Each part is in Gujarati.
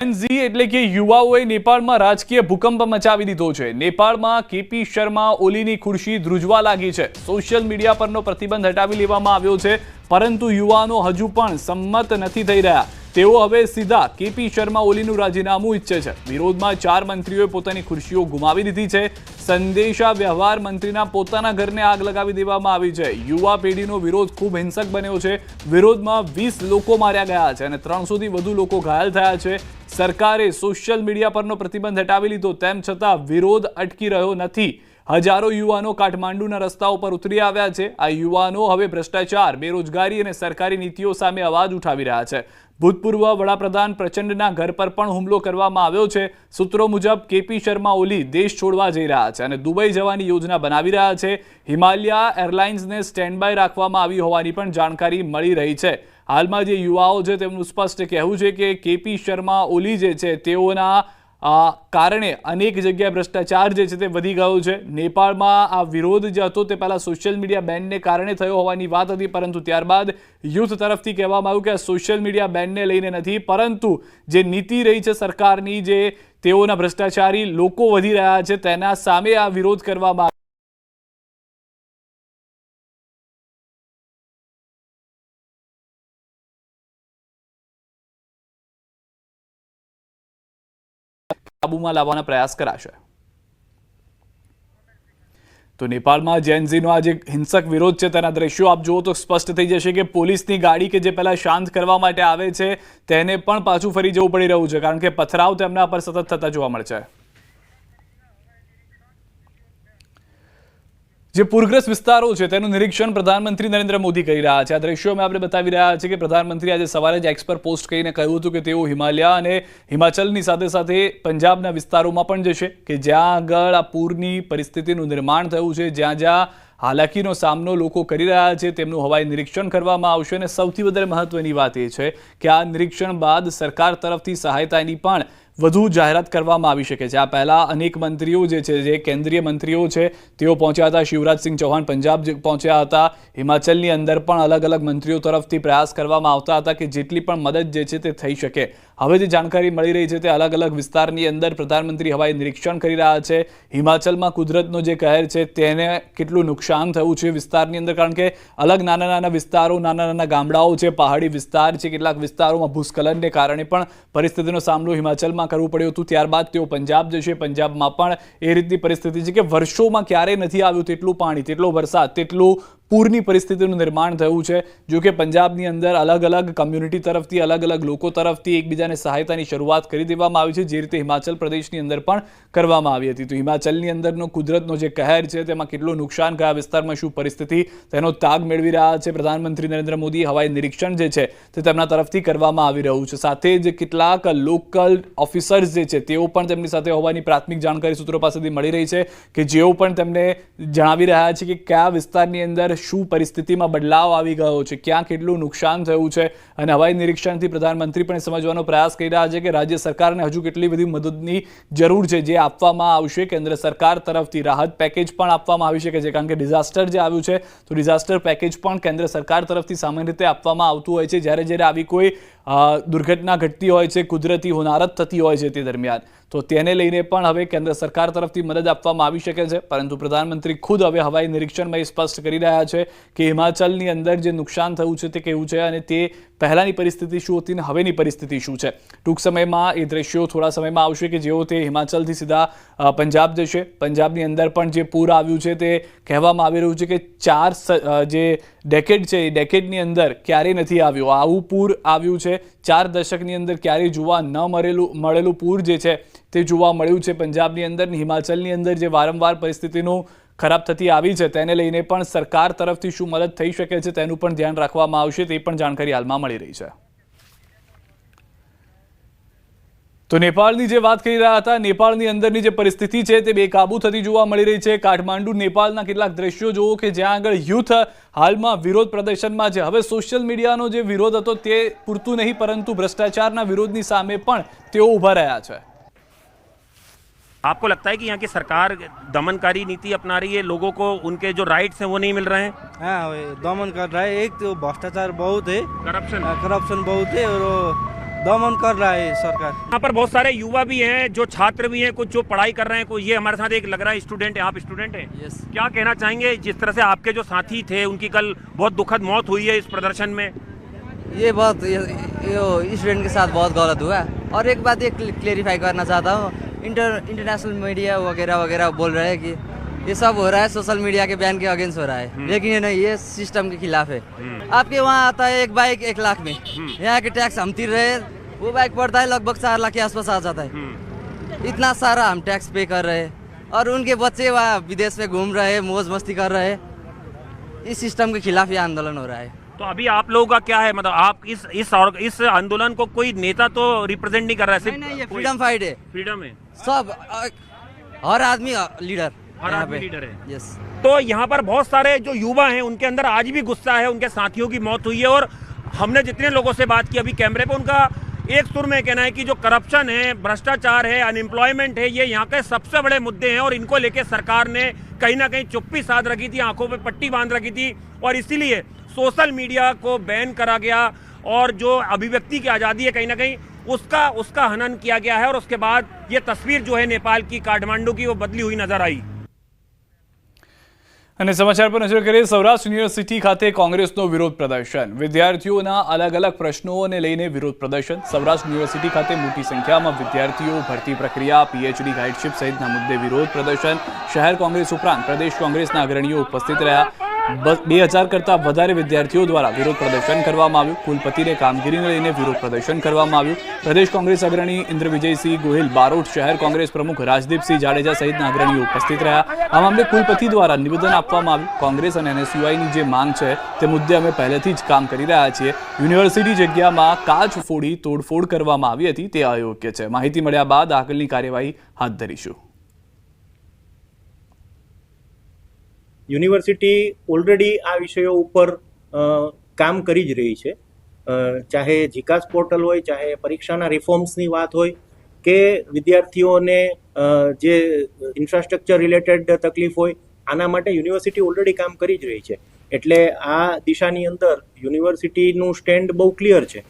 ઝી એટલે કે યુવાઓએ નેપાળમાં રાજકીય ભૂકંપ મચાવી દીધો છે. નેપાળમાં કેપી શર્મા ઓલીની ખુરશી ધ્રુજવા લાગી છે. સોશિયલ મીડિયા પરનો પ્રતિબંધ હટાવી લેવામાં આવ્યો છે. પરંતુ યુવાનો હજુ પણ સંમત નથી થઈ રહ્યા. તેઓ હવે સીધા કેપી શર્મા ઓલીનું રાજીનામું ઈચ્છે છે. વિરોધમાં ચાર મંત્રીઓએ પોતાની ખુરશીઓ ગુમાવી દીધી છે. સંદેશા વ્યવહાર મંત્રીના પોતાના ઘરને આગ લગાવી દેવામાં આવી છે. યુવા પેઢીનો વિરોધ ખૂબ હિંસક બન્યો છે. વિરોધમાં વીસ લોકો માર્યા ગયા છે અને ત્રણસોથી વધુ લોકો ઘાયલ થયા છે. સરકારે સોશિયલ મીડિયા પરનો પ્રતિબંધ હટાવી લીધો. તેમ છતાં વિરોધ અટકી રહ્યો નથી. હજારો યુવાનો કાઠમાંડુના રસ્તાઓ પર ઉતરી આવ્યા છે. આ યુવાનો હવે ભ્રષ્ટાચાર, બેરોજગારી અને સરકારી નીતિઓ સામે અવાજ ઉઠાવી રહ્યા છે. ભૂતપૂર્વ વડાપ્રધાન પ્રચંડના ઘર પર પણ હુમલો કરવામાં આવ્યો છે. સૂત્રો મુજબ કેપી શર્મા ઓલી દેશ છોડવા જઈ રહ્યા છે અને દુબઈ જવાની યોજના બનાવી રહ્યા છે. હિમાલયા એરલાઇન્સને સ્ટેન્ડ બાય રાખવામાં આવી હોવાની પણ જાણકારી મળી રહી છે. હાલમાં જે યુવાઓ છે, તેમનું સ્પષ્ટ કહેવું છે કે કેપી શર્મા ઓલી જે છે, તેઓના કારણે અનેક જગ્યાએ ભ્રષ્ટાચાર જે છે તે વધી ગયો છે. નેપાળમાં આ વિરોધ જે હતો તે પહેલાં સોશિયલ મીડિયા બેનને કારણે થયો હોવાની વાત હતી, પરંતુ ત્યારબાદ યુથ તરફથી કહેવામાં આવ્યું કે આ સોશિયલ મીડિયા બેનને લઈને નથી, પરંતુ જે નીતિ રહી છે સરકારની, જે તેઓના ભ્રષ્ટાચારી લોકો વધી રહ્યા છે, તેના સામે આ વિરોધ કરવામાં કાબુમાં લાવવાના પ્રયાસ કરાશે. તો નેપાળમાં જેનઝીનો આ જે હિંસક વિરોધ છે તેના દ્રશ્યો આપ જુઓ તો સ્પષ્ટ થઈ જશે કે પોલીસની ગાડી કે જે પહેલાં શાંત કરવા માટે આવે છે, તેને પણ પાછું ફરી જવું પડી રહ્યું છે, કારણ કે પથરાવ તેમના પર સતત થતા જોવા મળે છે. જે પૂરગ્રસ્ત વિસ્તારો છે, તેનું નિરીક્ષણ પ્રધાનમંત્રી નરેન્દ્ર મોદી કરી રહ્યા છે. આ દ્રશ્યોમાં આપણે બતાવી રહ્યા છે કે પ્રધાનમંત્રી આજે સવારે જ એક્સ પોસ્ટ કરીને કહ્યું હતું કે તેઓ હિમાલય અને હિમાચલની સાથે સાથે પંજાબના વિસ્તારોમાં પણ જશે, કે જ્યાં આગળ આ પૂરની પરિસ્થિતિનું નિર્માણ થયું છે, જ્યાં જ્યાં હાલાકીનો સામનો લોકો કરી રહ્યા છે, તેમનું હવાઈ નિરીક્ષણ કરવામાં આવશે. અને સૌથી વધારે મહત્વની વાત એ છે કે આ નિરીક્ષણ બાદ સરકાર તરફથી સહાયતાની પણ વધુ જાહેરાત કરવામાં આવી શકે છે. આ પહેલાં અનેક મંત્રીઓ જે છે, જે કેન્દ્રીય મંત્રીઓ છે, તેઓ પહોંચ્યા હતા. શિવરાજસિંહ ચૌહાણ પંજાબ પહોંચ્યા હતા. હિમાચલની અંદર પણ અલગ અલગ મંત્રીઓ તરફથી પ્રયાસ કરવામાં આવતા હતા કે જેટલી પણ મદદ જે છે તે થઈ શકે. હવે જે જાણકારી મળી રહી છે તે અલગ અલગ વિસ્તારની અંદર પ્રધાનમંત્રી હવાઈ નિરીક્ષણ કરી રહ્યા છે. હિમાચલમાં કુદરતનો જે કહેર છે તેને કેટલું નુકસાન થયું છે વિસ્તારની અંદર? કારણ કે અલગ નાના નાના વિસ્તારો નાના નાના ગામડાઓ છે, પહાડી વિસ્તાર છે, કેટલાક વિસ્તારોમાં ભૂસ્ખલનને કારણે પણ પરિસ્થિતિનો સામનો હિમાચલમાં કરવું પડ્યું હતું. ત્યારબાદ તેઓ પંજાબ જશે. પંજાબમાં પણ એ રીતની પરિસ્થિતિ છે કે વર્ષોમાં ક્યારેય નથી આવ્યું તેટલું પાણી, તેટલો વરસાદ, તેટલું પૂરની પરિસ્થિતિનું નિર્માણ થયું છે. જો કે પંજાબની અંદર અલગ અલગ કમ્યુનિટી તરફથી, અલગ અલગ લોકો તરફથી એકબીજાને સહાયતાની શરૂઆત કરી દેવામાં આવી છે, જે રીતે હિમાચલ પ્રદેશની અંદર પણ કરવામાં આવી હતી. તો હિમાચલની અંદરનો કુદરતનો જે કહેર છે, તેમાં કેટલું નુકસાન કયા વિસ્તારમાં, શું પરિસ્થિતિ, તેનો તાગ મેળવી રહ્યા છે પ્રધાનમંત્રી નરેન્દ્ર મોદી. હવાઈ નિરીક્ષણ જે છે, તે તેમના તરફથી કરવામાં આવી રહ્યું છે. સાથે જ કેટલાક લોકલ ઓફિસર્સ જે છે, તેઓ પણ તેમની સાથે હોવાની પ્રાથમિક જાણકારી સૂત્રો પાસેથી મળી રહી છે કે જેઓ પણ તેમને જણાવી રહ્યા છે કે કયા વિસ્તારની અંદર શું પરિસ્થિતિમાં બદલાવ આવી ગયો છે? ક્યાં કેટલું નુકસાન થયું છે? અને હવાઈ નિરીક્ષણથી પ્રધાનમંત્રી પણ સમજવાનો પ્રયાસ કરી રહ્યા છે કે રાજ્ય સરકારને હજુ કેટલી બધી મદદની જરૂર છે જે આપવામાં આવશે. કેન્દ્ર સરકાર તરફથી રાહત પેકેજ પણ આપવામાં આવી શકે છે. કારણ કે ડિઝાસ્ટર જે આવ્યું છે, તો ડિઝાસ્ટર પેકેજ પણ કેન્દ્ર સરકાર તરફથી સામાન્ય રીતે આપવામાં આવતું હોય છે. જ્યારે જ્યારે આવી કોઈ દુર્ઘટના ઘટતી હોય છે, કુદરતી હોનારત થતી હોય છે તે દરમિયાન. તો તેને લઈને પણ હવે કેન્દ્ર સરકાર તરફથી મદદ આપવામાં આવી શકે છે. પરંતુ પ્રધાનમંત્રી ખુદ હવે હવાઈ નિરીક્ષણમાં એ સ્પષ્ટ કરી રહ્યા છે કે હિમાચલની અંદર જે નુકસાન થયું છે તે કેવું છે અને તે પહેલાંની પરિસ્થિતિ શું હતી અને હવેની પરિસ્થિતિ શું છે. ટૂંક સમયમાં એ દ્રશ્યો થોડા સમયમાં આવશે કે જેઓ તે હિમાચલથી સીધા પંજાબ જશે. પંજાબની અંદર પણ જે પૂર આવ્યું છે તે કહેવામાં આવી રહ્યું છે કે ચાર જે ડેકેડ છે, એ ડેકેડની અંદર ક્યારેય નથી આવ્યું. આવું પૂર આવ્યું છે. ચાર દશકની અંદર ક્યારેય જોવા ન મળેલું મળેલું પૂર જે છે, તે જોવા મળ્યું છે. પંજાબની અંદર હિમાચલની અંદર જે વારંવાર પરિસ્થિતિનું ખરાબ થતી આવી છે, તેને લઈને પણ સરકાર તરફથી શું મદદ થઈ શકે છે તેનું પણ ધ્યાન રાખવામાં આવશે, તે પણ જાણકારી હાલમાં મળી રહી છે. તો નેપાળની જે વાત કરી રહ્યા હતા નેપાળની અંદરની જે પરિસ્થિતિ છે તે બેકાબૂ થતી જોવા મળી રહી છે કાઠમાંડુ નેપાળના કેટલાક દ્રશ્યો જુઓ કે જ્યાં આગળ યુથ હાલમાં વિરોધ પ્રદર્શનમાં છે હવે સોશિયલ મીડિયાનો જે વિરોધ હતો તે પૂરતું નહીં પરંતુ ભ્રષ્ટાચારના વિરોધની સામે પણ તેઓ ઊભા રહ્યા છે आपको लगता है कि यहाँ की सरकार दमनकारी नीति अपना रही है लोगों को उनके जो राइट्स हैं वो नहीं मिल रहे हैं हाँ ये दमन कर रहा है एक तो भ्रष्टाचार बहुत है करप्शन करप्शन बहुत है और वो दमन कर रहा है सरकार। यहाँ पर बहुत सारे युवा भी हैं जो छात्र भी हैं कुछ जो पढ़ाई कर रहे हैं कुछ ये हमारे साथ एक लग रहा है स्टूडेंट है आप स्टूडेंट हैं? यस क्या कहना चाहेंगे जिस तरह से आपके जो साथी थे उनकी कल बहुत दुखद मौत हुई है इस प्रदर्शन में? ये बहुत स्टूडेंट के साथ बहुत गलत हुआ। और एक बात ये क्लेरिफाई करना चाहता हूँ इंटर इंटरनेशनल मीडिया वगैरह वगैरह बोल रहे हैं कि ये सब हो रहा है सोशल मीडिया के बैन के अगेंस्ट हो रहा है। लेकिन ये नहीं ये सिस्टम के खिलाफ है। आपके वहाँ आता है एक बाइक एक लाख में। यहाँ के टैक्स हम तिर रहे हैं। वो बाइक पड़ता है लगभग चार लाख के आसपास आ जाता है। इतना सारा हम टैक्स पे कर रहे हैं। और उनके बच्चे वहाँ विदेश में घूम रहे हैं मौज मस्ती कर रहे हैं। इस सिस्टम के खिलाफ ये आंदोलन हो रहा है। तो अभी आप लोगों का क्या है? मतलब आप इस इस और, इस आंदोलन को कोई नेता तो रिप्रेजेंट नहीं कर रहा है नहीं नहीं ये फ्रीडम फाइट है। फ्रीडम है। सब हर आदमी लीडर हर यहाँ आदमी लीडर है। यस तो यहाँ पर बहुत सारे जो युवा हैं उनके अंदर आज भी गुस्सा है उनके साथियों की मौत हुई है और हमने जितने लोगों से बात की अभी कैमरे पे उनका एक सुर में कहना है कि जो करप्शन है भ्रष्टाचार है अनएम्प्लॉयमेंट है ये यहाँ के सबसे बड़े मुद्दे हैं और इनको लेके सरकार ने कहीं ना कहीं चुप्पी साध रखी थी आँखों पे पट्टी बाँध रखी थी और इसीलिए सोशल मीडिया को बैन करा गया और जो अभिव्यक्ति की आज़ादी है कहीं ना कहीं उसका उसका हनन किया गया है और उसके बाद ये तस्वीर जो है नेपाल की काठमांडू की वो बदली हुई नज़र आई। અને સમાચાર પર નજર કરીએ, સૌરાષ્ટ્ર યુનિવર્સિટી ખાતે કોંગ્રેસનો વિરોધ પ્રદર્શન. વિદ્યાર્થીઓના અલગ અલગ પ્રશ્નોને લઈને વિરોધ પ્રદર્શન. સૌરાષ્ટ્ર યુનિવર્સિટી ખાતે મોટી સંખ્યામાં વિદ્યાર્થીઓ ભરતી પ્રક્રિયા પીએચડી ગાઈડશીપ સહિતના મુદ્દે વિરોધ પ્રદર્શન. શહેર કોંગ્રેસ ઉપરાંત પ્રદેશ કોંગ્રેસના અગ્રણીઓ ઉપસ્થિત રહ્યા. બે હજાર કરતાં વધારે વિદ્યાર્થીઓ દ્વારા વિરોધ પ્રદર્શન કરવામાં આવ્યું. કુલપતિને કામગીરીને લઈને વિરોધ પ્રદર્શન કરવામાં આવ્યું. પ્રદેશ કોંગ્રેસ અગ્રણી ઇન્દ્ર વિજયસિંહ ગોહિલ, બારોટ શહેર કોંગ્રેસ પ્રમુખ રાજદીપસિંહ જાડેજા સહિતના અગ્રણીઓ ઉપસ્થિત રહ્યા. આ મામલે કુલપતિ દ્વારા નિવેદન આપવામાં આવ્યું. કોંગ્રેસ અને એનએસયુઆઈની જે માંગ છે તે મુદ્દે અમે પહેલેથી જ કામ કરી રહ્યા છીએ. યુનિવર્સિટી જગ્યામાં કાચ ફોડી તોડફોડ કરવામાં આવી હતી. તે અયોગ્ય છે. માહિતી મળ્યા બાદ આગળની કાર્યવાહી હાથ ધરીશું. યુનિવર્સિટી ઓલરેડી આ વિષયો ઉપર કામ કરી જ રહી છે. ચાહે જીકાસ પોર્ટલ હોય, ચાહે પરીક્ષાના રિફોર્મ્સની વાત હોય, કે વિદ્યાર્થીઓને જે ઇન્ફ્રાસ્ટ્રક્ચર રિલેટેડ તકલીફ હોય, આના માટે યુનિવર્સિટી ઓલરેડી કામ કરી જ રહી છે. એટલે આ દિશાની અંદર યુનિવર્સિટીનું સ્ટેન્ડ બહુ ક્લિયર છે.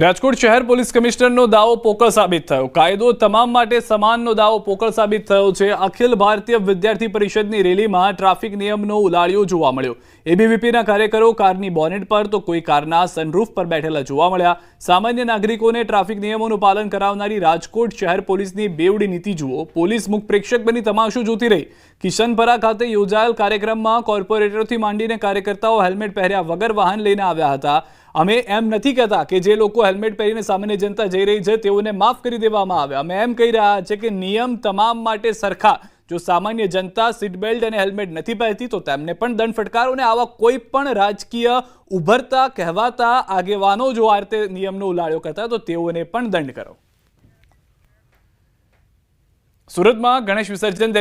રાજકોટ શહેર પોલીસ કમિશનરનો દાવો પોકળ સાબિત થયો. કાયદો તમામ માટે સમાનનો દાવો પોકળ સાબિત થયો છે. અખિલ ભારતીય વિદ્યાર્થી પરિષદની રેલીમાં ટ્રાફિક નિયમનો ઉલાળ્યો જોવા મળ્યો. એબીવીપીના કાર્યકરો કારની બોનેટ પર તો કોઈ કારના સનરૂફ પર બેઠેલા જોવા મળ્યા. સામાન્ય નાગરિકોને ટ્રાફિક નિયમોનું પાલન કરાવનારી રાજકોટ શહેર પોલીસની બેવડી નીતિ જુઓ. પોલીસ મુખ પ્રેક્ષક બની તમાશો જોતી રહી. કિશનપરા ખાતે યોજાયેલ કાર્યક્રમમાં કોર્પોરેટરથી માંડીને કાર્યકર્તાઓ હેલ્મેટ પહેર્યા વગર વાહન લઈને આવ્યા હતા. અમે એમ નથી કહેતા કે જે લોકો હેલ્મેટ પહેરીને સામાન્ય જનતા જઈ રહી છે, તેઓને માફ કરી દેવામાં આવે. અમે એમ કહી રહ્યા છે કે નિયમ તમામ માટે સરખા. જો સામાન્ય જનતા સીટ બેલ્ટ અને હેલ્મેટ નથી પહેરતી, તો તેમને પણ દંડ ફટકારો અને આવા કોઈ પણ રાજકીય ઉભરતા, કહેવાતા આગેવાનો જો આ રીતે નિયમનો ઉલાળ્યો કરતા તો તેઓને પણ દંડ કરો. સુરતમાં ગણેશ વિસર્જન